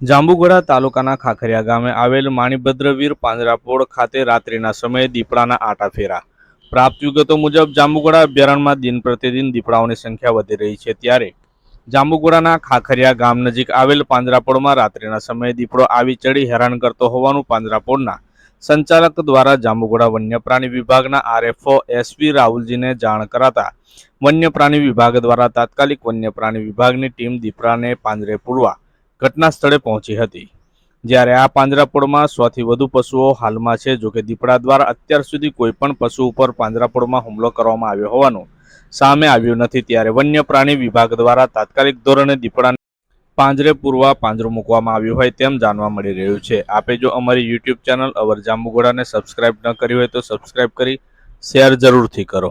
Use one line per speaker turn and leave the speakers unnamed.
જાંબુગોડા તાલુકાના ખાખરિયા ગામે આવેલ માણીભદ્રવીર પાંજરાપોળ ખાતે રાત્રિના સમયે દીપડાના આટા ફેરા. પ્રાપ્ત વિગતો મુજબ, જાંબુગોડા અભયારણ્યમાં દિન પ્રતિદિન દીપડાઓની સંખ્યા વધી રહી છે ત્યારે જાંબુગોડાના ખાખરિયા ગામ નજીક આવેલ પાંજરાપોળમાં રાત્રિના સમયે દીપડો આવી ચડી હેરાન કરતો હોવાનું પાંજરાપોળના સંચાલક દ્વારા જાંબુગોડા વન્ય પ્રાણી વિભાગના આરએફઓ એસવી રાહુલજીને જાણ કરાતા વન્ય પ્રાણી વિભાગ દ્વારા તાત્કાલિક વન્ય પ્રાણી વિભાગની ટીમ દીપડાને પાંજરે પૂરવા ઘટના સ્થળે પહોંચી હતી. જ્યારે આ પાંજરાપોળમાં સોથી વધુ પશુઓ હાલમાં છે, જોકે દીપડા દ્વારા અત્યાર સુધી કોઈપણ પશુ ઉપર પાંજરાપોળમાં હુમલો કરવામાં આવ્યો હોવાનું સામે આવ્યું નથી. ત્યારે વન્ય પ્રાણી વિભાગ દ્વારા તાત્કાલિક ધોરણે દીપડાને પાંજરે પૂરવા પાંજરું મૂકવામાં આવ્યું હોય તેમ જાણવા મળી રહ્યું છે. આપે જો અમારી યુટ્યુબ ચેનલ અવર જાંબુગોડાને સબસ્ક્રાઇબ ન કરી હોય તો સબસ્ક્રાઇબ કરી શેર જરૂરથી કરો.